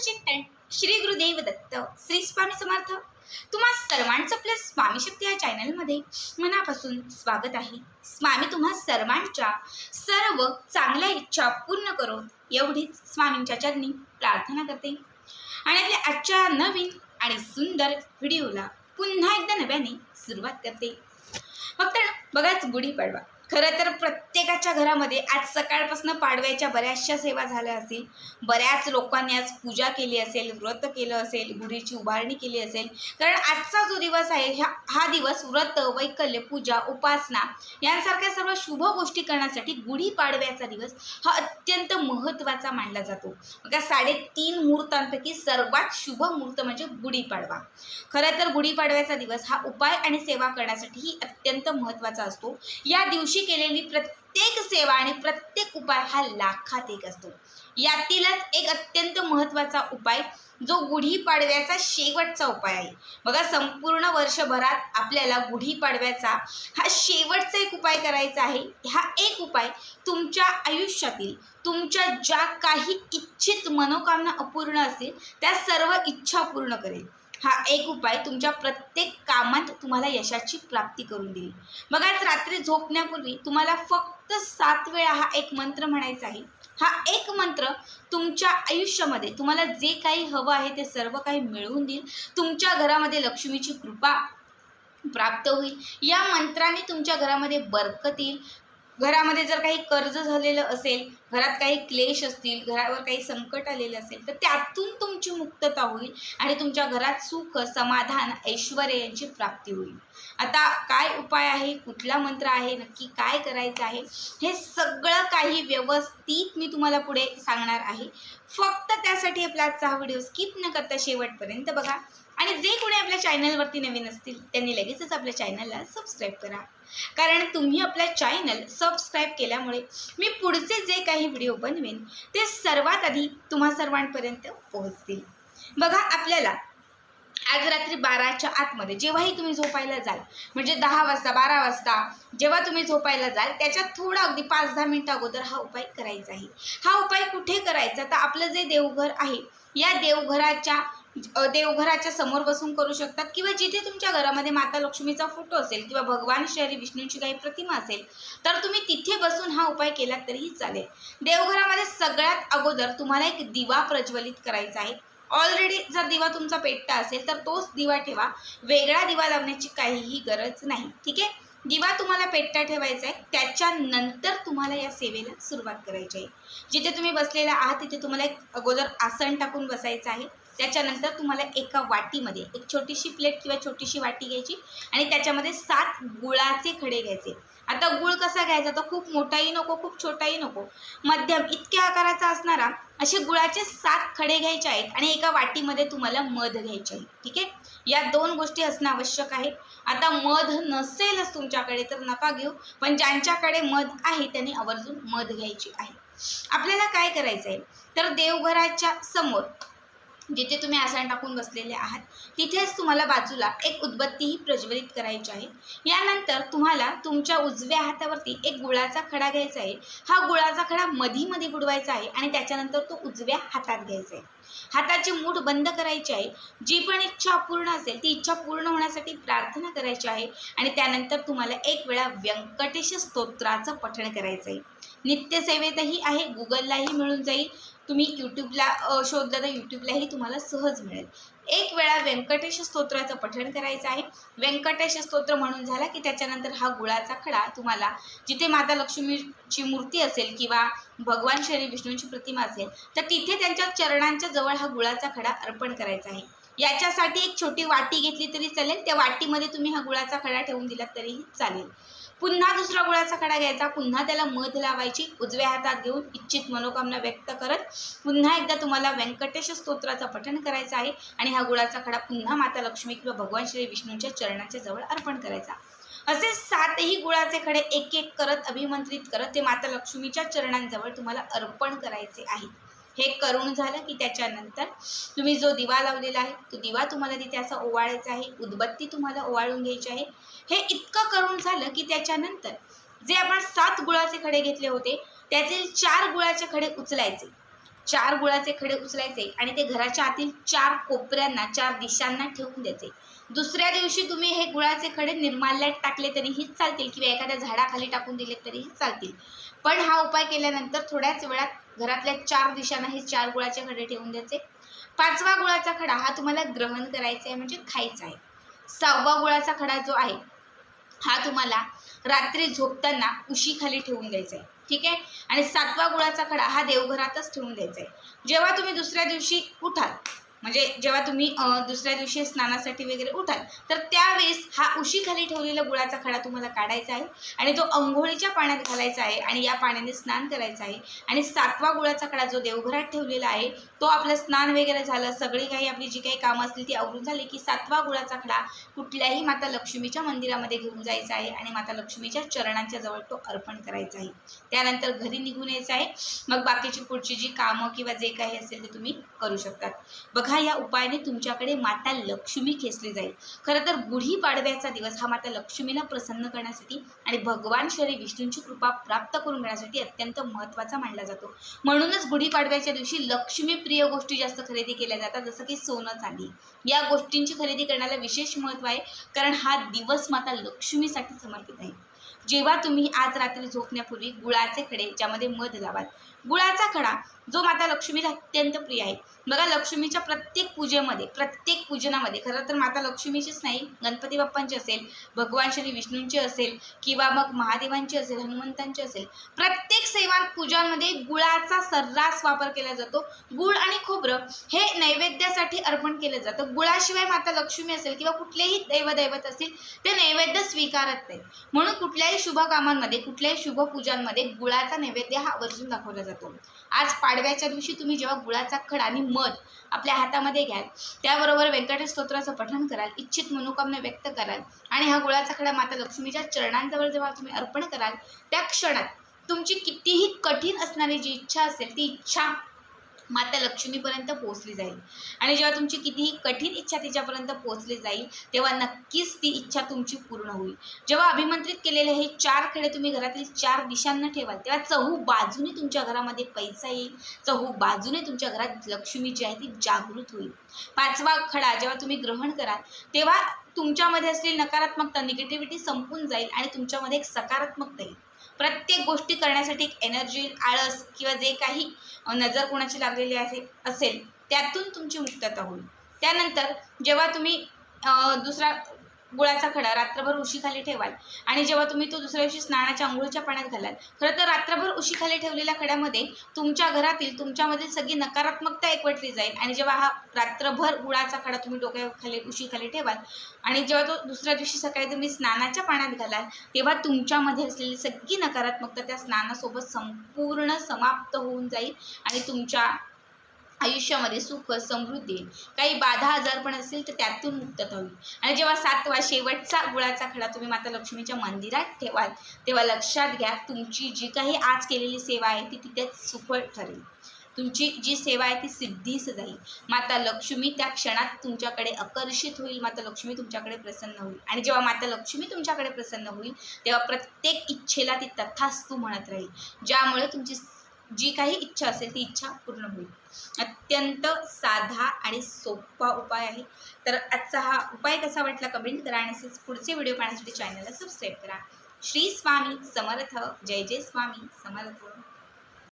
चिंतन श्री गुरुदेव दत्त श्री स्वामी समर्थ. तुम्हा सर्वांचं आपल्या स्वामी शक्ती या चॅनलमध्ये मनापासून स्वागत आहे. स्वामी तुम्हा सर्वांच्या सर्व चांगल्या इच्छा पूर्ण करो एवढीच स्वामींच्या चरणी प्रार्थना करते. आणि आपल्या आजच्या नवीन आणि सुंदर व्हिडिओला पुन्हा एकदा नव्याने सुरुवात करते. फक्त बघाच गुढीपाडवा. खरं तर प्रत्येकाच्या घरामध्ये आज सकाळपासून पाडव्याच्या बऱ्याचशा सेवा झाल्या असतील. बऱ्याच लोकांनी आज पूजा केली असेल व्रत केलं असेल गुढीची उभारणी केली असेल. कारण आजचा जो दिवस आहे ह्या हा दिवस व्रत वैकल्य पूजा उपासना यांसारख्या सर्व शुभ गोष्टी करण्यासाठी गुढीपाडव्याचा दिवस हा अत्यंत महत्त्वाचा मानला जातो. बघा साडेतीन मुहूर्तांपैकी सर्वात शुभ मुहूर्त म्हणजे गुढीपाडवा खरं तर गुढीपाडव्याचा दिवस हा उपाय आणि सेवा करण्यासाठीही अत्यंत महत्त्वाचा असतो. या दिवशी केलेली प्रत्येक सेवा आणि प्रत्येक उपाय हा लाखात एक असतो. यातीलच एक अत्यंत महत्त्वाचा उपाय जो गुढीपाडव्याचा शेवटचा उपाय आहे. बघा संपूर्ण वर्षभरात आपल्याला गुढीपाडव्याचा हा शेवटचा एक उपाय करायचा आहे. हा एक उपाय तुमच्या आयुष्यातील तुमच्या ज्या काही इच्छित मनोकामना अपूर्ण असतील त्या सर्व इच्छा पूर्ण करेल. हा एक उपाय तुमच्या प्रत्येक कामात तुम्हाला यशाची प्राप्ती करून देईल. मग आज रात्री झोपण्यापूर्वी तुम्हाला फक्त सात वेळा हा एक मंत्र म्हणायचा आहे. हा एक मंत्र तुमच्या आयुष्यामध्ये तुम्हाला जे काही हवं आहे ते सर्व काही मिळवून देईल. तुमच्या घरामध्ये लक्ष्मीची कृपा प्राप्त होईल. या मंत्राने तुमच्या घरामध्ये बरकत येईल. घरामध्ये जर काही कर्ज झालेलं असेल घरात काही क्लेश असतील घरावर काही संकट आलेलं असेल तर त्यातून तुमची मुक्तता होईल आणि तुमच्या घरात सुख समाधान ऐश्वर यांची प्राप्ती होईल. आता काय उपाय आहे? कुठला मंत्र आहे? नक्की काय करायचं आहे? हे सगळं काही व्यवस्थित मी तुम्हाला पुढे सांगणार आहे. फक्त त्यासाठी आपला आजचा हा व्हिडिओ स्किप न करता शेवटपर्यंत बघा. आणि जे कोणी आपल्या चॅनलवरती नवीन असतील त्यांनी लगेचच आपल्या चॅनलला सबस्क्राईब करा. कारण तुम्ही आपला चॅनल सबस्क्राईब केल्यामुळे मी पुढचे जे काही व्हिडिओ बनवेन ते सर्वात आधी तुम्हा सर्वांपर्यंत पोहोचतील. बघा आपल्याला आज रात्री बाराच्या आतमध्ये जेव्हाही तुम्ही झोपायला जाल म्हणजे दहा वाजता बारा वाजता जेव्हा तुम्ही झोपायला जाल त्याच्यात थोडा अगदी पाच दहा मिनटं अगोदर हा उपाय करायचा आहे. हा उपाय कुठे करायचा? तर आपलं जे देवघर आहे या देवघराच्या देवघराच्या समोर बसून करू शकतात किंवा जिथे तुमच्या घरामध्ये माता लक्ष्मीचा फोटो असेल किंवा भगवान श्री विष्णूंची काही प्रतिमा असेल तर तुम्ही तिथे बसून हा उपाय केला तरीही चालेल. देवघरामध्ये सगळ्यात अगोदर तुम्हाला एक दिवा प्रज्वलित करायचा आहे. ऑलरेडी जर दिवा तुमचा पेटता असेल तर तोच दिवा ठेवा. वेगळा दिवा लावण्याची काहीही गरज नाही. ठीक आहे? दिवा तुम्हाला पेटता ठेवायचा आहे त्याच्यानंतर तुम्हाला या सेवेला सुरुवात करायची आहे. जिथे तुम्ही बसलेला आहात तिथे तुम्हाला एक अगोदर आसन टाकून बसायचं आहे. त्याच्यानंतर तुम्हाला एका वाटीमध्ये एक छोटीशी प्लेट किंवा छोटीशी वाटी घ्यायची आणि त्याच्यामध्ये सात गुळाचे खडे घ्यायचे. आता गुळ कसा घ्यायचा? तो खूप मोठाही नको खूप छोटाही नको. मध्यम इतक्या आकाराचा असणारा असे गुळाचे सात खडे घ्यायचे आहेत आणि एका वाटीमध्ये तुम्हाला मध घ्यायचे आहे. ठीक आहे? या दोन गोष्टी असणं आवश्यक आहे. आता मध नसेलच तुमच्याकडे तर नका घेऊ पण ज्यांच्याकडे मध आहे त्यांनी आवर्जून मध घ्यायची आहे. आपल्याला काय करायचं आहे तर देवघराच्या समोर जिथे तुम्ही आसन टाकून बसलेले आहात तिथेच तुम्हाला बाजूला एक उदबत्तीही प्रज्वलित करायची आहे. यानंतर तुम्हाला तुमच्या उजव्या हातावरती एक गुळाचा खडा घ्यायचा आहे. हा गुळाचा खडा मधी मध्ये बुडवायचा आहे आणि त्याच्यानंतर तो उजव्या हातात घ्यायचा आहे. हाताची मूठ बंद करायची आहे. जी पण इच्छा पूर्ण असेल ती इच्छा पूर्ण होण्यासाठी प्रार्थना करायची आहे. आणि त्यानंतर तुम्हाला एक वेळा व्यंकटेश स्तोत्राचं पठण करायचं आहे नित्यसेवेतही आहे गुगललाही मिळून जाईल. तुम्ही यूट्यूबला शोधलं तर यूट्यूबलाही तुम्हाला सहज मिळेल. एक वेळा व्यंकटेश स्तोत्राचं पठण करायचं आहे. व्यंकटेश स्तोत्र म्हणून झाला की त्याच्यानंतर हा गुळाचा खडा तुम्हाला जिथे माता लक्ष्मीची मूर्ती असेल किंवा भगवान श्री विष्णूंची प्रतिमा असेल तर तिथे त्यांच्या चरणांच्या जवळ हा गुळाचा खडा अर्पण करायचा आहे. याच्यासाठी एक छोटी वाटी घेतली तरी चालेल. त्या वाटीमध्ये तुम्ही हा गुळाचा खडा ठेवून दिला तरीही चालेल. पुन्हा दुसरा गुळाचा खडा घ्यायचा. पुन्हा त्याला मध लावायची. उजव्या हातात घेऊन इच्छित मनोकामना व्यक्त करत पुन्हा एकदा तुम्हाला व्यंकटेश स्तोत्राचं पठण करायचं आहे. आणि हा गुळाचा खडा पुन्हा माता लक्ष्मी किंवा भगवान श्री विष्णूंच्या चरणाच्या जवळ अर्पण करायचा. असे सातही गुळाचे खडे एक एक करत अभिमंत्रित करत ते माता लक्ष्मीच्या चरणांजवळ तुम्हाला अर्पण करायचे आहेत. हे करून झालं की त्याच्यानंतर तुम्ही जो दिवा लावलेला आहे तो दिवा तुम्हाला तिथे असा ओवाळायचा आहे उदबत्ती तुम्हाला ओवाळून घ्यायची आहे. हे इतकं करून झालं की त्याच्यानंतर जे आपण सात गुळाचे खडे घेतले होते त्यातील चार गुळाचे खडे उचलायचे. चार गुळाचे खडे उचलायचे आणि ते घराच्या आतील चार कोपऱ्यांना चार दिशांना ठेवून द्यायचे. दुसऱ्या दिवशी तुम्ही हे गुळाचे खडे निर्माल्यात टाकले तरीही चालतील किंवा एखाद्या झाडाखाली टाकून दिले तरीही चालतील. पण हा उपाय केल्यानंतर थोड्याच वेळात घरातल्या चार दिशांना हे चार गुळाचे खडे ठेवून द्यायचे. पाचवा गुळाचा खडा हा तुम्हाला ग्रहण करायचा आहे म्हणजे खायचा आहे सहावा गुळाचा खडा जो आहे हा तुम्हाला रात्री झोपताना उशीखाली ठेवून द्यायचा आहे ठीक आहे? आणि सातवा गुळाचा खडा हा देवघरातच ठेवून द्यायचा आहे. जेव्हा तुम्ही दुसऱ्या दिवशी उठाल म्हणजे जेव्हा तुम्ही दुसऱ्या दिवशी स्नानासाठी वगैरे उठाल तर त्यावेळेस हा उशीखाली ठेवलेला गुळाचा खडा तुम्हाला काढायचा आहे आणि तो अंघोळीच्या पाण्यात घालायचा आहे आणि या पाण्याने स्नान करायचं आहे. आणि सातवा गुळाचा खडा जो देवघरात ठेवलेला आहे तो आपलं स्नान वगैरे झालं सगळी काही आपली जी काही कामं असतील ती आवरून झाली की सातवा गुळाचा खडा कुठल्याही माता लक्ष्मीच्या मंदिरामध्ये घेऊन जायचा आहे आणि माता लक्ष्मीच्या चरणांच्या जवळ तो अर्पण करायचा आहे. त्यानंतर घरी निघून यायचं आहे. मग बाकीची पुढची जी कामं किंवा जे काही असेल ते तुम्ही करू शकतात. बघा या उपायाने तुमच्याकडे माता लक्ष्मी खेचली जाईल. खरं तर गुढीपाडव्याचा दिवस हा माता लक्ष्मीला प्रसन्न करण्यासाठी आणि भगवान श्री विष्णूंची कृपा प्राप्त करून घेण्यासाठी अत्यंत महत्त्वाचा मानला जातो. म्हणूनच गुढीपाडव्याच्या दिवशी लक्ष्मीप्रिय गोष्टी जास्त खरेदी केल्या जातात जसं की सोनं चांदी. या गोष्टींची खरेदी करण्याला विशेष महत्त्व आहे कारण हा दिवस माता लक्ष्मीसाठी समर्पित आहे. जेव्हा तुम्ही आज रात्री झोपण्यापूर्वी गुळाचे खडे ज्यामध्ये मध लावाल गुळाचा खडा जो माता लक्ष्मीला अत्यंत प्रिय आहे. बघा लक्ष्मीच्या प्रत्येक पूजेमध्ये प्रत्येक पूजनामध्ये खरं तर माता लक्ष्मीचीच नाही गणपती बाप्पांची असेल भगवान श्री विष्णूंची असेल किंवा मग महादेवांची असेल हनुमंतांची असेल प्रत्येक सेवा पूजांमध्ये गुळाचा सर्रास वापर केला जातो. गुळ आणि खोबरं हे नैवेद्यासाठी अर्पण केलं जातं. गुळाशिवाय माता लक्ष्मी असेल किंवा कुठलेही दैवदैवत असतील ते नैवेद्य स्वीकारत नाही म्हणून कुठल्याही शुभ कामांमध्ये कुठल्याही शुभ पूजांमध्ये गुळाचा नैवेद्य हा आवर्जून दाखवला जातो. आज पाडव्याच्या दिवशी तुम्ही जेव्हा गुळाचा खड आणि मध आपल्या हातामध्ये घ्याल त्याबरोबर व्यंकटेश स्तोत्राचं पठण कराल इच्छित मनोकामना व्यक्त कराल आणि हा गुळाचा खडा माता लक्ष्मीच्या चरणांजवळ जेव्हा तुम्ही अर्पण कराल त्या क्षणात तुमची कितीही कठीण असणारी जी इच्छा असेल ती इच्छा माता लक्ष्मीपर्यंत पोहोचली जाईल. आणि जेव्हा तुमची कितीही कठीण इच्छा तिच्यापर्यंत पोहोचली जाईल तेव्हा नक्कीच ती इच्छा तुमची पूर्ण होईल. जेव्हा अभिमंत्रित केलेले हे चार खेडे तुम्ही घरातील चार दिशांना ठेवाल तेव्हा चहू बाजूने तुमच्या घरामध्ये पैसा येईल. चहू बाजूने तुमच्या घरात लक्ष्मी जी आहे ती जागृत होईल. पाचवा खडा जेव्हा तुम्ही ग्रहण कराल तेव्हा तुमच्यामध्ये असलेली नकारात्मकता निगेटिव्हिटी संपून जाईल आणि तुमच्यामध्ये एक सकारात्मकता येईल. प्रत्येक गोष्टी करण्यासाठी एक एनर्जी आळस किंवा जे काही नजर कोणाची लागलेली आहे असेल त्यातून तुमची मुक्तता होईल. त्यानंतर जेव्हा तुम्ही दुसरा गुळाचा खडा रात्रभर उशीखाली ठेवाल. आणि जेव्हा तुम्ही तो दुसऱ्या दिवशी स्नानाच्या आंघोळीच्या पाण्यात घालाल खरं तर रात्रभर उशीखाली ठेवलेल्या खड्यामध्ये तुमच्या घरातील तुमच्यामधील सगळी नकारात्मकता एकवटली जाईल. आणि जेव्हा हा रात्रभर गुळाचा खडा तुम्ही डोक्याखाली उशीखाली ठेवाल आणि जेव्हा तो दुसऱ्या दिवशी सकाळी तुम्ही स्नानाच्या पाण्यात घालाल तेव्हा तुमच्यामध्ये असलेली सगळी नकारात्मकता त्या स्नानासोबत संपूर्ण समाप्त होऊन जाईल आणि तुमच्या आयुष्यामध्ये सुख समृद्धी काही बाधा आजार पण असेल तर त्यातून मुक्तता होईल आणि जेव्हा सातवा शेवटचा गुळाचा खडा तुम्ही माता लक्ष्मीच्या मंदिरात ठेवाल तेव्हा लक्षात घ्या तुमची जी काही आज केलेली सेवा आहे ती तिथेच सुफळ ठरेल. तुमची जी सेवा आहे ती सिद्धीस जाईल. माता लक्ष्मी त्या क्षणात तुमच्याकडे आकर्षित होईल माता लक्ष्मी तुमच्याकडे प्रसन्न होईल. आणि जेव्हा माता लक्ष्मी तुमच्याकडे प्रसन्न होईल तेव्हा प्रत्येक इच्छेला ती तथास्तू म्हणत राहील. ज्यामुळे तुमची जी काही इच्छा असेल ती इच्छा पूर्ण होईल. अत्यंत साधा आणि सोपा उपाय आहे. तर आजचा हा उपाय कसा वाटला कमेंट करा आणि असेच पुढचे व्हिडिओ पाहण्यासाठी चॅनलला सबस्क्राईब करा. श्री स्वामी समर्थ. जय जय स्वामी समर्थ.